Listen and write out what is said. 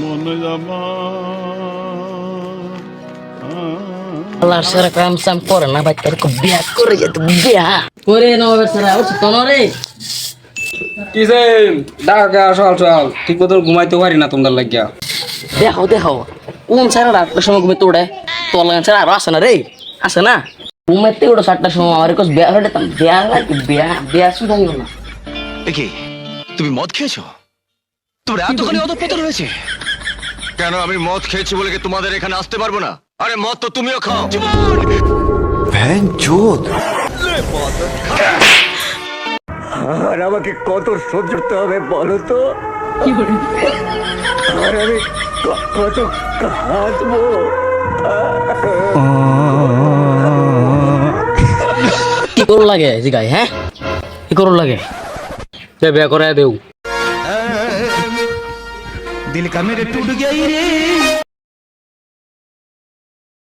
মনে জামা। আল্লাহ সারা কাম সাম করে না ভাই তোর বিয়া করে যেত বিয়া। করে নবাবের সারা অবশ্য তো রে। কিসে ডাকা সকাল সকাল ঠিক মতো ঘুমাইতে পারি না তোমাদের লাগিয়া। দেখো দেখো কোন সারা রাতটার সময় ঘুমে তোড়ে তোর লাগে সারা আরও আসে না রে আসে না? ঘুমাইতে ওটা সাতটার সময় আমার কাছে বিয়া যেতাম বিয়া লাগে বিয়া বিয়া শুধু না। একে তুমি মদ খেয়েছো? তোর এতখানি অধপতন হয়েছে। কেন আমি মদ খেয়েছি বলে কি তোমাদের এখানে আসতে পারব না? আরে মদ তো তুমিও খাও। আর আমাকে কত সহ্য করতে হবে বলো তো? আর আমি কত কাঁদবো? কি করো লাগে জিগাই হ্যাঁ? কি করো লাগে? যে বিয়া করে দেও। दिल का मेरे टूट गई रे